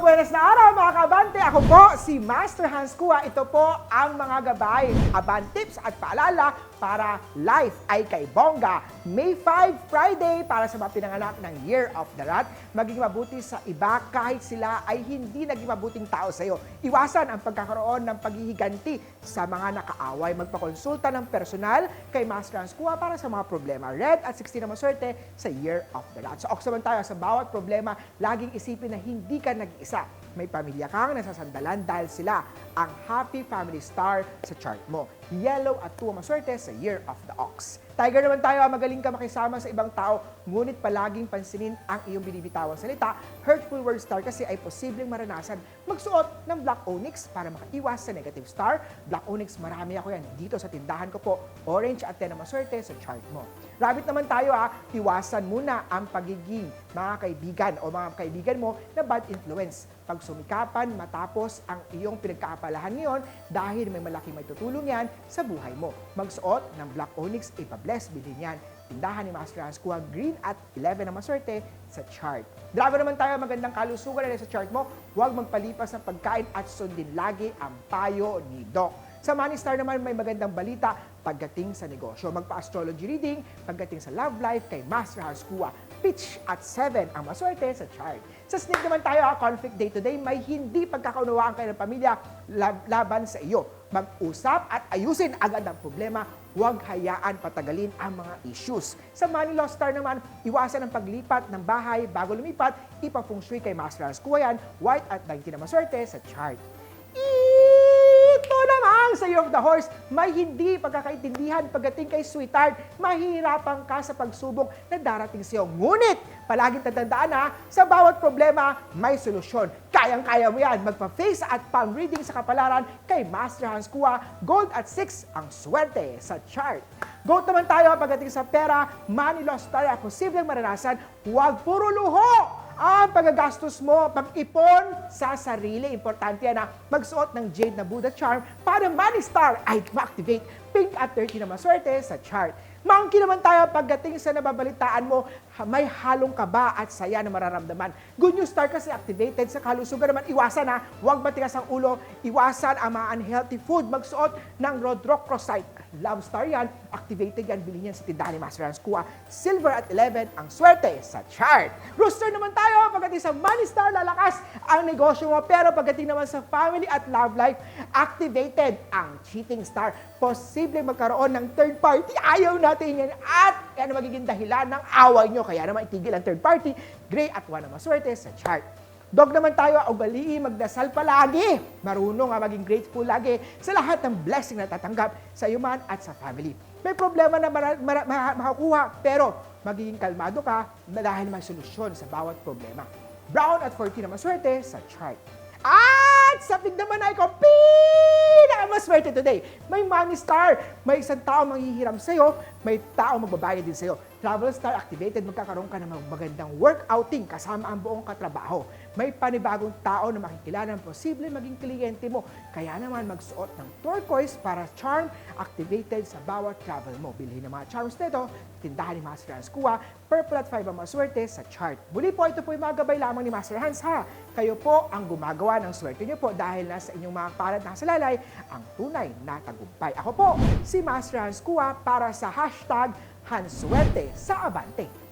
Mabuenas na araw mga kabante! Ako po si Master Hans Kua. Ito po ang mga gabay, aban tips at paalala para life ay kay Bongga. May 5 Friday para sa mga pinanganak ng Year of the Rat. Maging mabuti sa iba kahit sila ay hindi naging mabuting tao sa iyo. Iwasan ang pagkakaroon ng paghihiganti sa mga nakaaway. Magpakonsulta ng personal kay Master Hans Kua para sa mga problema. Red at 16 na maswerte sa Year of the Rat. So, Ox naman tayo sa bawat problema, laging isipin na hindi ka nag-isa. May pamilya kang nasasandalan dahil sila ang happy family star sa chart mo. Yellow at tuwa maswerte sa Year of the Ox. Tiger naman tayo, magaling ka makisama sa ibang tao, ngunit palaging pansinin ang iyong binibitawang salita. Hurtful word star kasi ay posibleng maranasan magsuot ng Black Onyx para makaiwas sa negative star. Black Onyx, marami ako yan dito sa tindahan ko po. Orange at 10 na maswerte sa chart mo. Rabbit naman tayo ha, iwasan muna ang pagiging mga kaibigan o mga kaibigan mo na bad influence. Pag sumikapan matapos ang iyong pinagkaapalahan ngayon dahil may malaking may tutulong yan sa buhay mo. Magsuot ng Black Onyx, ipabless, bilhin yan. Tindahan ni Master Hans Kuha Green at 11 na maswerte sa chart. Driver naman tayo, magandang kalusugan na sa chart mo. Huwag magpalipas ng pagkain at sundin lagi ang payo ni Doc. Sa Money Star naman may magandang balita pagdating sa negosyo. Magpa-astrology reading pagdating sa love life kay Master Hans Kua. Pitch at 7 ang maswerte sa chart. Sa snake naman tayo, ha, conflict day to day, may hindi pagkakaunawaan kayo ng pamilya lab- laban sa iyo. Mag-usap at ayusin agad ang problema. Huwag hayaan patagalin ang mga issues. Sa Money Law Star naman, iwasan ang paglipat ng bahay bago lumipat. Ipang-feng shui kay Master Hans Kua yan. White at 19 na maswerte sa chart. Ito naman sa Year of the Horse, may hindi pagkakaintindihan pagdating kay sweetheart. Mahirapan ka sa pagsubok na darating sa iyo. Ngunit, palaging tatandaan ha, sa bawat problema, may solusyon. Kayang-kaya mo yan. Magpa-face at palm reading sa kapalaran kay Master Hans Kua. Gold at 6 ang swerte sa chart. Goat naman tayo pagdating sa pera, money loss tayo, posibleng maranasan, huwag puro luho! Ang pagagastos mo, pag-ipon sa sarili. Importante yan na magsuot ng Jade na Buddha Charm para Money Star ay activate pink at 30 na maswerte sa chart. Monkey naman tayo pagdating sa nababalitaan mo, may halong kaba at saya na mararamdaman. Good news star kasi activated sa kalusugan naman. Iwasan ha, huwag matigas ang ulo, iwasan ang mga unhealthy food, magsuot ng Rodrocrosite. Love star yan, activated yan, bilhin yan sa tindahan ni Master Hans Kua. Silver at 11 ang swerte sa chart. Rooster naman tayo, pagdating sa Money Star, lalakas ang negosyo mo. Pero pagdating naman sa family at love life, activated ang cheating star. Posible magkaroon ng third party. Ayaw natin yan. At yan ang magiging dahilan ng away nyo. Kaya naman itigil ang third party. Gray at 1 ang maswerte sa chart. Dog naman tayo, ugaliin, magdasal palagi. Marunong nga maging grateful lagi sa lahat ng blessing na tatanggap sa iyo man at sa family. May problema na mara, mara, ma- makakuha, pero magiging kalmado ka dahil may solusyon sa bawat problema. Brown at 14 na maswerte sa chart. At sa naman ay ko, pinakamaswerte today. May money star, may isang tao manghihiram sa'yo, may tao magbabayad din sa'yo. Travel Star activated, magkakaroon ka ng magandang work outing kasama ang buong katrabaho. May panibagong tao na makikilala ng posible maging kliyente mo. Kaya naman magsuot ng turquoise para charm activated sa bawat travel mo. Bilhin ng mga charms nito, tindahan ni Master Hans Kua, purple at 5 ang maswerte sa chart. Muli po, ito po yung mga gabay lamang ni Master Hans ha. Kayo po ang gumagawa ng swerte niyo po dahil nasa inyong mga palad na salalay ang tunay na tagumpay. Ako po, si Master Hans Kua para sa hashtag Hanswerte sa Abante.